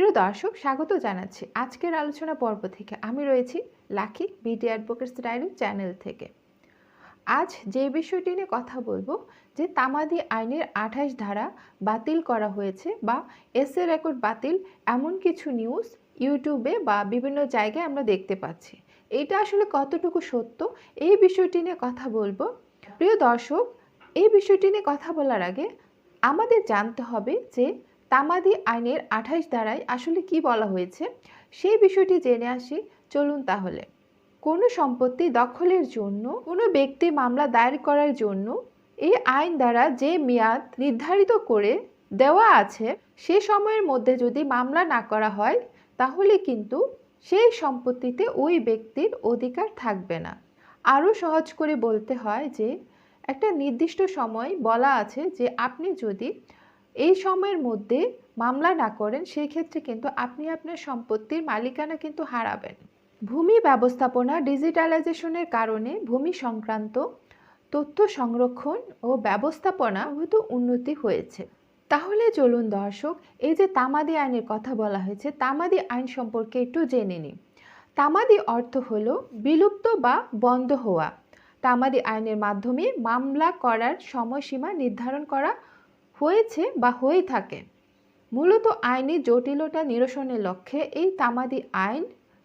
প্রিয় দর্শক, স্বাগত জানাচ্ছি আজকের আলোচনা পর্ব থেকে। আমি রয়েছি lucky BD advocates diary channel থেকে। আজ যে বিষয়টি নিয়ে কথা বলব, যে তামাদি আইনের আঠাশ ধারা বাতিল করা হয়েছে বা এসএ রেকর্ড বাতিল, এমন কিছু নিউজ ইউটিউবে বা বিভিন্ন জায়গায় আমরা দেখতে পাচ্ছি। এটা আসলে কতটুকু সত্য? এই বিষয়টি নিয়ে কথা বলব। প্রিয় দর্শক, এই বিষয়টি নিয়ে কথা বলার আগে আমাদের জানতে হবে যে তামাদি আইনের আঠাশ ধারায় আসলে কি বলা হয়েছে? সেই বিষয়টি জেনে আসি। চলুন তাহলে। কোনো সম্পত্তি দখলের জন্য, কোনো ব্যক্তি মামলা দায়ের করার জন্য এই আইন দ্বারা যে মেয়াদ নির্ধারিত করে দেওয়া আছে, সে সময়ের মধ্যে যদি মামলা না করা হয়, তাহলে কিন্তু সেই সম্পত্তিতে ওই ব্যক্তির অধিকার থাকবে না। আরও সহজ করে বলতে হয় যে, একটা নির্দিষ্ট সময় বলা আছে যে, আপনি যদি এই সময়ের মধ্যে মামলা না করেন সেই ক্ষেত্রে কিন্তু আপনি আপনার সম্পত্তির মালিকানা কিন্তু হারাবেন। ভূমি ব্যবস্থাপনা ডিজিটালাইজেশনের কারণে ভূমি সংক্রান্ত তথ্য সংরক্ষণ ও ব্যবস্থাপনা বহুত উন্নতি হয়েছে। তাহলে চলুন দর্শক, এই যে তামাদি আইনের কথা বলা হয়েছে, তামাদি আইন সম্পর্কে একটু জেনে নিই। তামাদি অর্থ হলো বিলুপ্ত বা বন্ধ হওয়া। তামাদি আইনের মাধ্যমে মামলা করার সময়সীমা নির্ধারণ করা হয়েছে বা হয়ে থাকে। মূলত আইনি জটিলতা নিরসনের লক্ষ্যে এই তামাদি আইন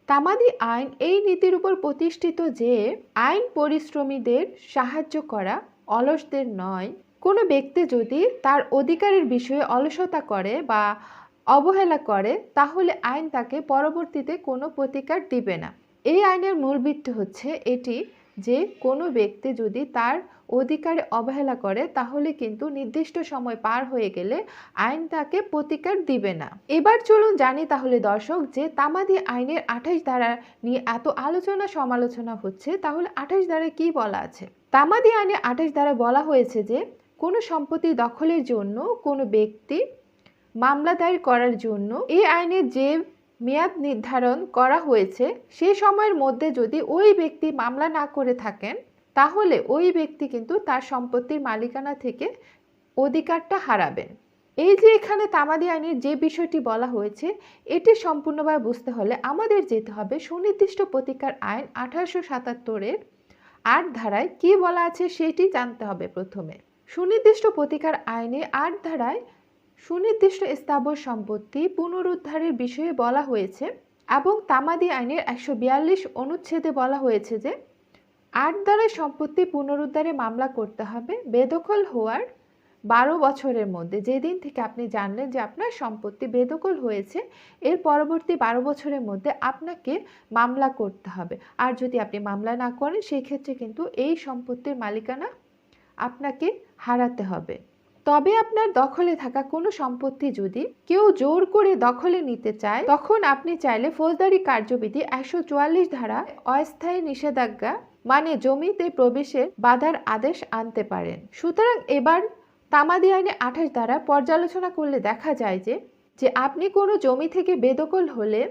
তামাদি আইন এই নীতির উপর প্রতিষ্ঠিত যে আইন পরিশ্রমীদের সাহায্য করা অলসদের নয়, কোনো ব্যক্তি যদি তার অধিকারের বিষয়ে অলসতা করে বা অবহেলা করে, তাহলে আইন তাকে পরবর্তীতে কোনো প্রতিকার দিবে না। এই আইনের মূল ভিত্তি হচ্ছে এটি যে কোনো ব্যক্তি যদি তার অধিকারে অবহেলা করে, তাহলে কিন্তু নির্দিষ্ট সময় পার হয়ে গেলে আইন তাকে প্রতিকার দিবে না। এবার চলুন জানি তাহলে দর্শক, যে তামাদি আইনের আঠাশ ধারা নিয়ে এত আলোচনা সমালোচনা হচ্ছে, তাহলে আঠাশ ধারায় কি বলা আছে? তামাদি আইনে আঠাশ ধারা বলা হয়েছে যে, কোনো সম্পত্তি দখলের জন্য কোনো ব্যক্তি মামলা দায়ের করার জন্য এই আইনে যে মেয়াদ নির্ধারণ করা হয়েছে, সে সময়ের মধ্যে যদি ওই ব্যক্তি মামলা না করে থাকেন, তাহলে ওই ব্যক্তি কিন্তু তার সম্পত্তির মালিকানা থেকে অধিকারটা হারাবেন। এই যে এখানে তামাদি আইনের যে বিষয়টি বলা হয়েছে, এটি সম্পূর্ণভাবে বুঝতে হলে আমাদের যেতে হবে সুনির্দিষ্ট প্রতিকার আইন আঠারোশো সাতাত্তরের আট ধারায় কি বলা আছে সেটি জানতে হবে প্রথমে। সুনির্দিষ্ট প্রতিকার আইনে আট ধারায় সুনির্দিষ্ট স্থাবর সম্পত্তি পুনরুদ্ধারের বিষয়ে বলা হয়েছে এবং তামাদি আইনের একশো বিয়াল্লিশ অনুচ্ছেদে বলা হয়েছে যে, আট দ্বারা সম্পত্তি পুনরুদ্ধারে মামলা করতে হবে বেদখল হওয়ার বারো বছরের মধ্যে। যেদিন থেকে আপনি জানলেন যে আপনার সম্পত্তি বেদখল হয়েছে, এর পরবর্তী বারো বছরের মধ্যে আপনাকে মামলা করতে হবে। আর যদি আপনি মামলা না করেন সেই ক্ষেত্রে কিন্তু এই সম্পত্তির মালিকানা আপনাকে হারাতে হবে। তবে আপনার দখলে থাকা কোনো সম্পত্তি যদি কেউ জোর করে দখলে নিতে চায়, তখন আপনি চাইলে ফৌজদারি কার্যবিধি একশো চুয়াল্লিশ ধারা অস্থায়ী নিষেধাজ্ঞা মানে জমিতে প্রবেশের বাধার আদেশ আনতে পারেন। সুতরাং এবার তামাদি আইনে আঠাশ দ্বারা পর্যালোচনা করলে দেখা যায় যে যে আপনি কোনো জমি থেকে বেদকল হলে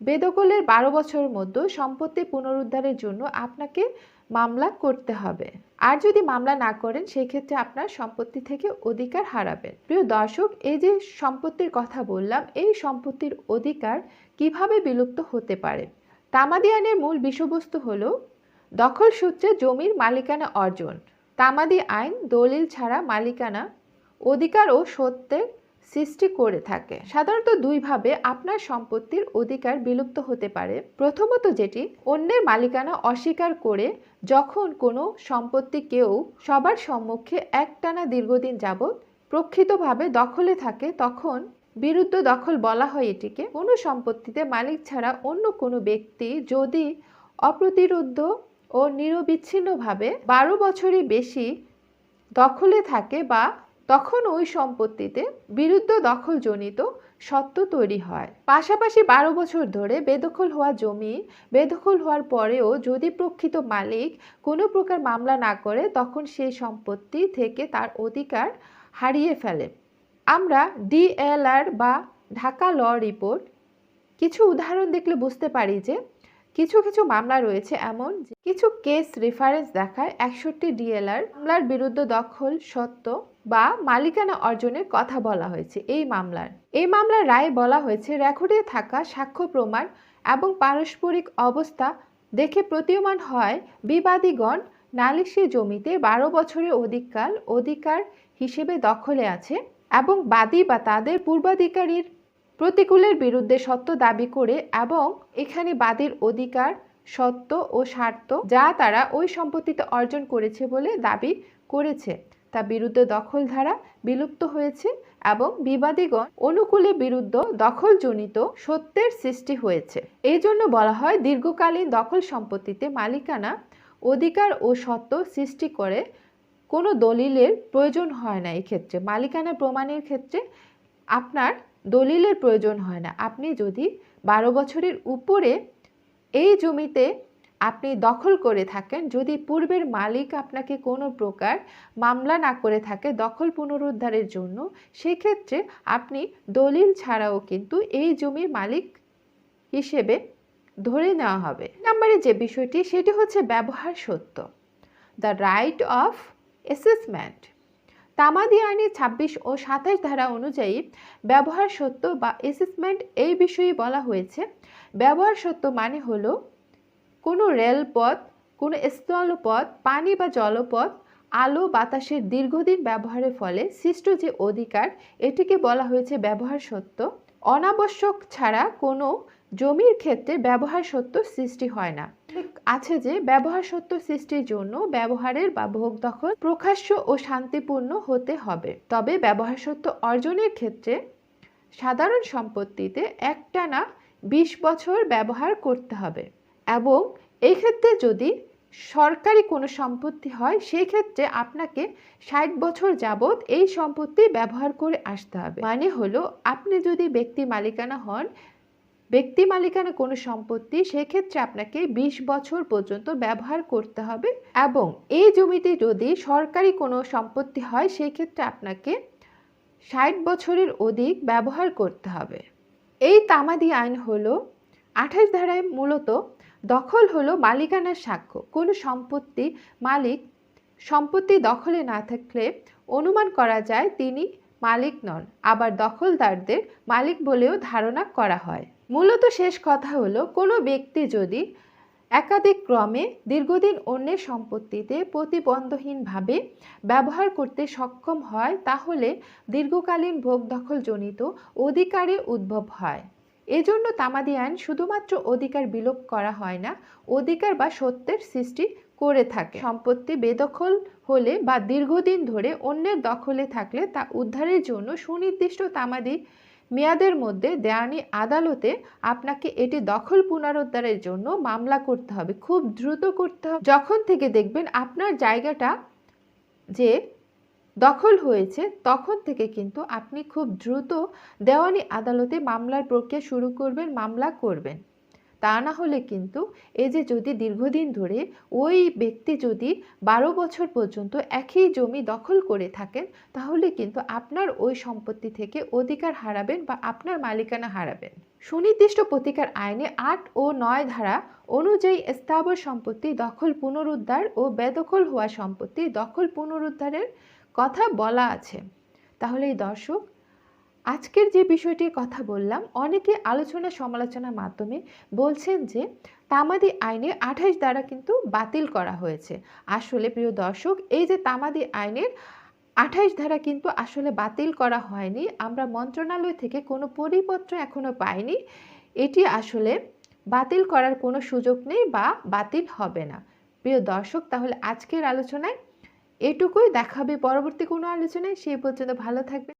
বেদকলের বারো বছরের মধ্যে সম্পত্তি পুনরুদ্ধারের জন্য আপনাকে মামলা করতে হবে। আর যদি মামলা না করেন, সেই ক্ষেত্রে আপনার সম্পত্তি থেকে অধিকার হারাবেন। প্রিয় দর্শক, এই যে সম্পত্তির কথা বললাম, এই সম্পত্তির অধিকার কীভাবে বিলুপ্ত হতে পারে? তামাদি আইনের মূল বিষয়বস্তু হলো দখল সূত্রে জমির মালিকানা অর্জন। তামাদি আইন দলিল ছাড়া মালিকানা, অধিকার ও সত্যের সৃষ্টি করে থাকে। সাধারণত দুইভাবে আপনার সম্পত্তির অধিকার বিলুপ্ত হতে পারে। প্রথমত যেটি, অন্যের মালিকানা অস্বীকার করে যখন কোনো সম্পত্তি কেউ সবার সম্মুখে একটানা দীর্ঘদিন যাবৎ প্রকৃতভাবে দখলে থাকে, তখন বিরুদ্ধ দখল বলা হয় এটিকে। কোনো সম্পত্তিতে মালিক ছাড়া অন্য কোনো ব্যক্তি যদি অপ্রতিরোধ ও নিরবিচ্ছিন্নভাবে বারো বছরই বেশি দখলে থাকে বা তখন ওই সম্পত্তিতে বিরুদ্ধ দখলজনিত সত্ত্ব তৈরি হয়। পাশাপাশি বারো বছর ধরে বেদখল হওয়া জমি, বেদখল হওয়ার পরেও যদি প্রকৃত মালিক কোনো প্রকার মামলা না করে, তখন সেই সম্পত্তি থেকে তার অধিকার হারিয়ে ফেলে। আমরা ডিএলআর বা ঢাকা ল রিপোর্ট কিছু উদাহরণ দেখলে বুঝতে পারি যে কিছু কিছু মামলা রয়েছে এমন কিছু কেস রেফারেন্স দেখায় একষট্টি ডিএলআর মামলার বিরুদ্ধ দখল সত্ত্ব বা মালিকানা অর্জনের কথা বলা হয়েছে এই মামলার। এই মামলার রায়ে বলা হয়েছে, রেকর্ডে থাকা সাক্ষ্য প্রমাণ এবং পারস্পরিক অবস্থা দেখে প্রতীয়মান হয় বিবাদীগণ নালিশি জমিতে বারো বছরের অধিককাল অধিকার হিসেবে দখলে আছে এবং বাদী বা তাদের পূর্বাধিকারীর প্রতিকূলের বিরুদ্ধে সত্য দাবি করে এবং এখানে বাদীর অধিকার, সত্য ও স্বার্থ যা তারা ওই সম্পত্তিতে অর্জন করেছে বলে দাবি করেছে। তা বিরুদ্ধে দখলধারা বিলুপ্ত হয়েছে এবং বিবাদীগণ অনুকূলে বিরুদ্ধ দখলজনিত সত্যের সৃষ্টি হয়েছে। এই জন্য বলা হয়, দীর্ঘকালীন দখল সম্পত্তিতে মালিকানা অধিকার ও সত্য সৃষ্টি করে কোনো দলিলের প্রয়োজন হয় না। এক্ষেত্রে মালিকানা প্রমাণের ক্ষেত্রে আপনার দলিলের প্রয়োজন হয় না। আপনি যদি বারো বছরের উপরে এই জমিতে আপনি দখল করে থাকেন, যদি পূর্বের মালিক আপনাকে কোনো প্রকার মামলা না করে থাকে দখল পুনরুদ্ধারের জন্য, সেক্ষেত্রে আপনি দলিল ছাড়াও কিন্তু এই জমির মালিক হিসেবে ধরে নেওয়া হবে। নাম্বারে যে বিষয়টি, সেটি হচ্ছে ব্যবহার সত্য। The right of assessment. তামাদি আইনের ছাব্বিশ ও সাতাশ ধারা অনুযায়ী ব্যবহার সত্য বা অ্যাসেসমেন্ট এই বিষয়ে বলা হয়েছে। ব্যবহার সত্য মানে হলো কোনো রেলপথ, কোনো স্থলপথ, পানি বা জলপথ, আলো, বাতাসের দীর্ঘদিন ব্যবহারের ফলে সৃষ্ট যে অধিকার, এটিকে বলা হয়েছে ব্যবহার সত্য। অনাবশ্যক ছাড়া কোনো জমির ক্ষেত্রে ব্যবহার সত্য সৃষ্টি হয় না। আছে যে ব্যবহার সত্য সৃষ্টির জন্য ব্যবহারের বা ভোগ দখল প্রকাশ্য ও শান্তিপূর্ণ হতে হবে। তবে ব্যবহার সত্য অর্জনের ক্ষেত্রে সাধারণ সম্পত্তিতে একটানা বিশ বছর ব্যবহার করতে হবে। এবং এই ক্ষেত্রে যদি সরকারি কোনো সম্পত্তি হয়, সেই ক্ষেত্রে আপনাকে ষাট বছর যাবৎ এই সম্পত্তি ব্যবহার করে আসতে হবে। মানে হলো, আপনি যদি ব্যক্তি মালিকানা হন ব্যক্তি মালিকানা কোনো সম্পত্তি সেক্ষেত্রে আপনাকে ২০ বছর পর্যন্ত ব্যবহার করতে হবে এবং এই জমিতে যদি সরকারি কোনো সম্পত্তি হয় সেই ক্ষেত্রে আপনাকে ষাট বছরের অধিক ব্যবহার করতে হবে। এই তামাদি আইন হলো আঠাশ ধারায় মূলত দখল হলো মালিকানার সাক্ষ্য। কোনো সম্পত্তি মালিক সম্পত্তি দখলে না থাকলে অনুমান করা যায় তিনি মালিক নন, আবার দখলদারদের মালিক বলেও ধারণা করা হয়। মূলত শেষ কথা হলো, কোনো ব্যক্তি যদি একাধিক ক্রমে দীর্ঘদিন অন্যের সম্পত্তিতে প্রতিবন্ধহীনভাবে ব্যবহার করতে সক্ষম হয়, তাহলে দীর্ঘকালীন ভোগ দখলজনিত অধিকারের উদ্ভব হয়। এজন্য তামাদি আইন শুধুমাত্র অধিকার বিলোপ করা হয় না, অধিকার বা সত্যের সৃষ্টি করে থাকে। সম্পত্তি বেদখল হলে বা দীর্ঘদিন ধরে অন্যের দখলে থাকলে তা উদ্ধারের জন্য সুনির্দিষ্ট তামাদি মেয়াদের মধ্যে দেওয়ানি আদালতে আপনাকে এটি দখল পুনরুদ্ধারের জন্য মামলা করতে হবে, খুব দ্রুত করতে হবে। যখন থেকে দেখবেন আপনার জায়গাটা যে দখল হয়েছে, তখন থেকে কিন্তু আপনি খুব দ্রুত দেওয়ানি আদালতে মামলার প্রক্রিয়া শুরু করবেন, মামলা করবেন। তা না হলে কিন্তু এই যে যদি দীর্ঘদিন ধরে ওই ব্যক্তি যদি বারো বছর পর্যন্ত একই জমি দখল করে থাকেন, তাহলে কিন্তু আপনার ওই সম্পত্তি থেকে অধিকার হারাবেন বা আপনার মালিকানা হারাবেন। সুনির্দিষ্ট প্রতিকার আইনে আট ও নয় ধারা অনুযায়ী স্থাবর সম্পত্তি দখল পুনরুদ্ধার ও বেদখল হওয়া সম্পত্তি দখল পুনরুদ্ধারের কথা বলা আছে। তাহলে এই দর্শক আজকের যে বিষয়টির কথা বললাম, অনেকে আলোচনা সমালোচনার মাধ্যমে বলছেন যে তামাদি আইনে আঠাশ দ্বারা কিন্তু বাতিল করা হয়েছে। আসলে প্রিয় দর্শক, এই যে তামাদি আইনের আঠাইশ ধারা কিন্তু আসলে বাতিল করা হয়নি, আমরা মন্ত্রণালয় থেকে কোনো পরিপত্র এখনও পাইনি। এটি আসলে বাতিল করার কোনো সুযোগ নেই বা বাতিল হবে না। প্রিয় দর্শক, তাহলে আজকের আলোচনায় এটুকুই। দেখাবে পরবর্তী কোনো আলোচনায়। সেই পর্যন্ত ভালো থাকবে